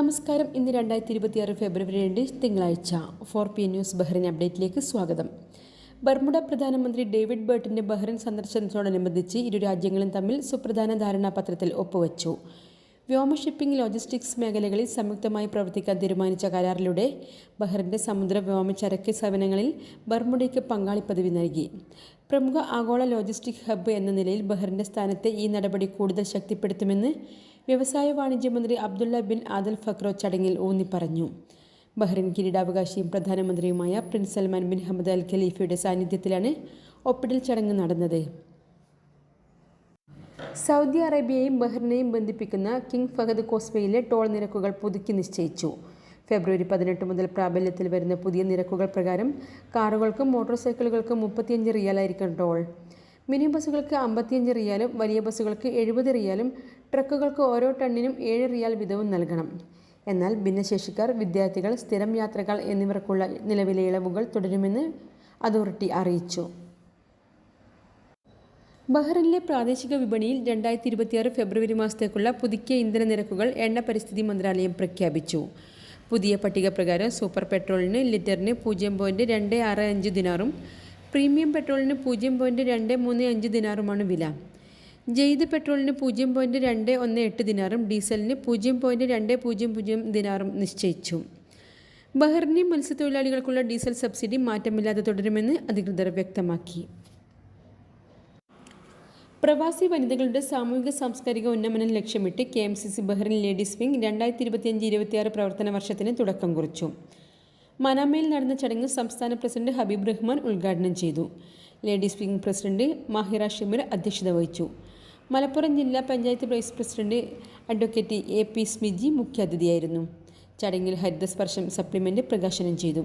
നമസ്കാരം. ഇന്ന് രണ്ടായിരത്തി ഇരുപത്തിയാറ് ഫെബ്രുവരി രണ്ട് തിങ്കളാഴ്ച. ഫോർ പി ന്യൂസ് ബഹ്റിൻ അപ്ഡേറ്റിലേക്ക് സ്വാഗതം. ബർമുഡ പ്രധാനമന്ത്രി ഡേവിഡ് ബേർട്ടിന്റെ ബഹ്റിൻ സന്ദർശനത്തോടനുബന്ധിച്ച് ഇരു രാജ്യങ്ങളും തമ്മിൽ സുപ്രധാന ധാരണാപത്രത്തിൽ ഒപ്പുവച്ചു. വ്യോമ ഷിപ്പിംഗ് ലോജിസ്റ്റിക്സ് മേഖലകളിൽ സംയുക്തമായി പ്രവർത്തിക്കാൻ തീരുമാനിച്ച കരാറിലൂടെ ബഹ്റിന്റെ സമുദ്ര വ്യോമ ചരക്ക് സേവനങ്ങളിൽ ബർമുഡയ്ക്ക് പങ്കാളി പദവി നൽകി. പ്രമുഖ ആഗോള ലോജിസ്റ്റിക് ഹബ്ബ് എന്ന നിലയിൽ ബഹ്റിന്റെ സ്ഥാനത്തെ ഈ നടപടി കൂടുതൽ ശക്തിപ്പെടുത്തുമെന്ന് വ്യവസായ വാണിജ്യ മന്ത്രി അബ്ദുള്ള ബിൻ ആദൽ ഫക്രോ ചടങ്ങിൽ ഊന്നി പറഞ്ഞു. ബഹ്റിൻ കിരീടാവകാശിയും പ്രധാനമന്ത്രിയുമായ prince Salman bin Hamad Al ഖലീഫയുടെ സാന്നിധ്യത്തിലാണ് ഒപ്പിടൽ ചടങ്ങ് നടന്നത്. സൗദി അറേബ്യയെയും ബഹ്റിനെയും ബന്ധിപ്പിക്കുന്ന കിങ് ഫഹദ് കോസ്വേയിലെ ടോൾ നിരക്കുകൾ പുതുക്കി നിശ്ചയിച്ചു. ഫെബ്രുവരി പതിനെട്ട് മുതൽ പ്രാബല്യത്തിൽ വരുന്ന പുതിയ നിരക്കുകൾ പ്രകാരം കാറുകൾക്കും മോട്ടോർ സൈക്കിളുകൾക്കും മുപ്പത്തിയഞ്ച് റിയാലായിരിക്കും ടോൾ. മിനി ബസ്സുകൾക്ക് അമ്പത്തിയഞ്ച് റിയാലും വലിയ ബസ്സുകൾക്ക് എഴുപത് റിയാലും ട്രക്കുകൾക്ക് ഓരോ ടണ്ണിനും ഏഴ് റിയാൽ വീതവും നൽകണം. എന്നാൽ ഭിന്നശേഷിക്കാർ വിദ്യാർത്ഥികൾ സ്ഥിരം യാത്രകൾ എന്നിവർക്കുള്ള നിലവിലെ ഇളവുകൾ തുടരുമെന്ന് അതോറിറ്റി അറിയിച്ചു. ബഹ്റിനിലെ പ്രാദേശിക വിപണിയിൽ രണ്ടായിരത്തി ഇരുപത്തിയാറ് ഫെബ്രുവരി മാസത്തേക്കുള്ള പുതുക്കിയ ഇന്ധന നിരക്കുകൾ എണ്ണ പരിസ്ഥിതി മന്ത്രാലയം പ്രഖ്യാപിച്ചു. പുതിയ പട്ടിക പ്രകാരം സൂപ്പർ പെട്രോളിന് ലിറ്ററിന് പൂജ്യം പോയിന്റ് രണ്ട് ആറ് അഞ്ച് ദിനാറും പ്രീമിയം പെട്രോളിന് പൂജ്യം പോയിന്റ് രണ്ട് മൂന്ന് അഞ്ച് ദിനാറുമാണ് വില. ജെയ്ത് പെട്രോളിന് പൂജ്യം പോയിന്റ് രണ്ട് ഒന്ന് എട്ട് ദിനാറും ഡീസലിന് പൂജ്യം പോയിന്റ് രണ്ട് പൂജ്യം പൂജ്യം ദിനാറും നിശ്ചയിച്ചു. ബഹ്റിനി മത്സ്യത്തൊഴിലാളികൾക്കുള്ള ഡീസൽ സബ്സിഡി മാറ്റമില്ലാതെ തുടരുമെന്ന് അധികൃതർ വ്യക്തമാക്കി. പ്രവാസി വനിതകളുടെ സാമൂഹിക സാംസ്കാരിക ഉന്നമനം ലക്ഷ്യമിട്ട് K M C C Bahrain ladies wing രണ്ടായിരത്തി ഇരുപത്തിയഞ്ച് ഇരുപത്തിയാറ് പ്രവർത്തന വർഷത്തിന് തുടക്കം കുറിച്ചു. മനാമയിൽ നടന്ന ചടങ്ങ് സംസ്ഥാന പ്രസിഡന്റ് ഹബീബ് റഹ്മാൻ ഉദ്ഘാടനം ചെയ്തു. Ladies wing president Mahira Shimir അധ്യക്ഷത വഹിച്ചു. മലപ്പുറം ജില്ലാ panchayat vice president advocate A P Smiji മുഖ്യാതിഥിയായിരുന്നു. ചടങ്ങിൽ ഹരിതസ്പർശം സപ്ലിമെന്റ് പ്രകാശനം ചെയ്തു.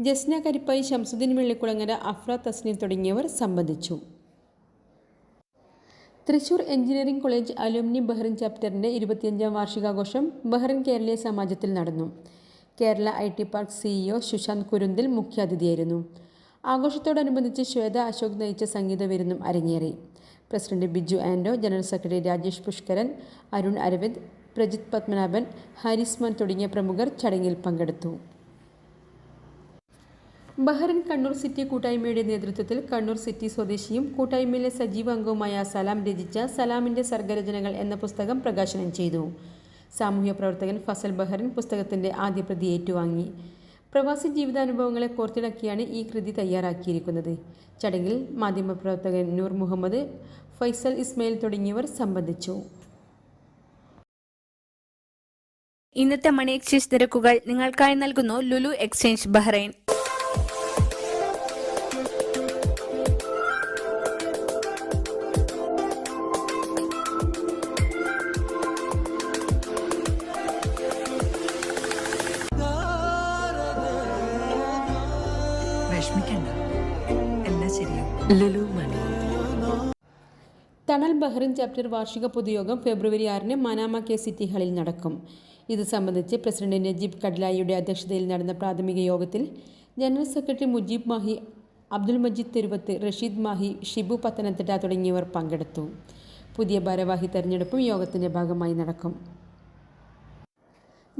ജസ്ന കരിപ്പായി ശംസുദ്ദീൻ വെള്ളിക്കുളങ്ങര അഫ്ര തസ്നീം തുടങ്ങിയവർ സംബന്ധിച്ചു. Thrissur engineering college alumni Bahrain ചാപ്റ്ററിന്റെ ഇരുപത്തിയഞ്ചാം വാർഷികാഘോഷം ബഹ്റിൻ കേരളീയ സമാജത്തിൽ നടന്നു. Kerala I T park CEO Sushanth Kurunthil മുഖ്യാതിഥിയായിരുന്നു. ആഘോഷത്തോടനുബന്ധിച്ച് ശ്വേത അശോക് നയിച്ച സംഗീത വിരുന്നും അരങ്ങേറി. President Biju Ando general secretary Rajesh Pushkaran Arun Aravind Prajith Padmanabhan ഹാരിസ്മാൻ തുടങ്ങിയ പ്രമുഖർ ചടങ്ങിൽ പങ്കെടുത്തു. ബഹ്റിൻ കണ്ണൂർ സിറ്റി കൂട്ടായ്മയുടെ നേതൃത്വത്തിൽ കണ്ണൂർ സിറ്റി സ്വദേശിയും കൂട്ടായ്മയിലെ സജീവ അംഗവുമായ സലാം രചിച്ച സലാമിന്റെ സർഗരചനകൾ എന്ന പുസ്തകം പ്രകാശനം ചെയ്തു. സാമൂഹ്യ പ്രവർത്തകൻ ഫസൽ ബഹ്റിൻ പുസ്തകത്തിന്റെ ആദ്യ പ്രതി ഏറ്റുവാങ്ങി. പ്രവാസി ജീവിതാനുഭവങ്ങളെ കോർത്തിണക്കിയാണ് ഈ കൃതി തയ്യാറാക്കിയിരിക്കുന്നത്. ചടങ്ങിൽ മാധ്യമപ്രവർത്തകൻ നൂർ മുഹമ്മദ് ഫൈസൽ ഇസ്മയിൽ തുടങ്ങിയവർ സംബന്ധിച്ചു. ഇന്നത്തെ മണി എക്സ്ചേഞ്ച് നിരക്കുകൾ നിങ്ങൾക്കായി നൽകുന്നു Lulu exchange Bahrain. Thanal Bahrain chapter വാർഷിക പൊതുയോഗം ഫെബ്രുവരി ആറിന് മനാമ കെ സിറ്റി ഹാളിൽ നടക്കും. ഇത് സംബന്ധിച്ച് പ്രസിഡന്റ് നജീബ് കഡ്ലായിയുടെ അധ്യക്ഷതയിൽ നടന്ന പ്രാഥമിക യോഗത്തിൽ ജനറൽ സെക്രട്ടറി മുജീബ് മാഹി അബ്ദുൽ മജീദ് തെരുവത്ത് റഷീദ് മാഹി ഷിബു പത്തനംതിട്ട തുടങ്ങിയവർ പങ്കെടുത്തു. പുതിയ ഭാരവാഹി തെരഞ്ഞെടുപ്പും യോഗത്തിന്റെ ഭാഗമായി നടക്കും.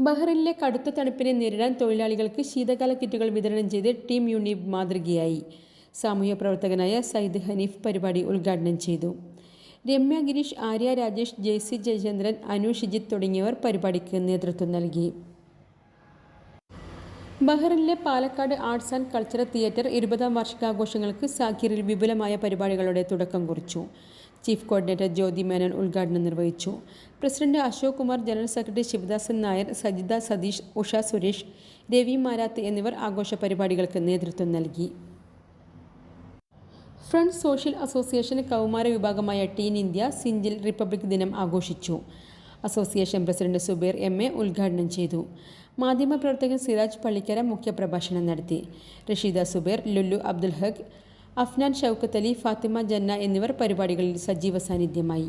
ബഹ്റിനിലെ കടുത്ത തണുപ്പിനെ നേരിടാൻ തൊഴിലാളികൾക്ക് ശീതകാല കിറ്റുകൾ വിതരണം ചെയ്ത് ടീം യൂണിബ് മാതൃകയായി. സാമൂഹ്യ പ്രവർത്തകനായ സയ്യിദ് ഹനീഫ് പരിപാടി ഉദ്ഘാടനം ചെയ്തു. രമ്യ ഗിരീഷ് ആര്യ രാജേഷ് ജെയ്സി ജയചന്ദ്രൻ അനു ഷിജിത്ത് തുടങ്ങിയവർ പരിപാടിക്ക് നേതൃത്വം നൽകി. ബഹ്റിനിലെ Palakkad arts and cultural theatre ഇരുപതാം വാർഷികാഘോഷങ്ങൾക്ക് സാക്കിറിൽ വിപുലമായ പരിപാടികളുടെ തുടക്കം കുറിച്ചു. ചീഫ് കോർഡിനേറ്റർ ജ്യോതി മേനോൻ ഉദ്ഘാടനം നിർവഹിച്ചു. President Ashok Kumar general secretary Sivadasan Nair Sajitha Satheesh Usha Suresh Ravi Marath എന്നിവർ ആഘോഷ പരിപാടികൾക്ക് നേതൃത്വം നൽകി. ഫ്രണ്ട് സോഷ്യൽ അസോസിയേഷൻ കൗമാര വിഭാഗമായ ടീൻ ഇന്ത്യ സിഞ്ചിൽ റിപ്പബ്ലിക് ദിനം ആഘോഷിച്ചു. Association president Subeer M A ഉദ്ഘാടനം ചെയ്തു. മാധ്യമപ്രവർത്തകൻ സിറാജ് പള്ളിക്കര മുഖ്യപ്രഭാഷണം നടത്തി. റഷീദ സുബീർ ലുല്ലു അബ്ദുൽ ഹഖ് അഫ്നാൻ ഷൗക്കത്ത് അലി ഫാത്തിമ ജന്ന എന്നിവർ പരിപാടികളിൽ സജീവ സാന്നിധ്യമായി.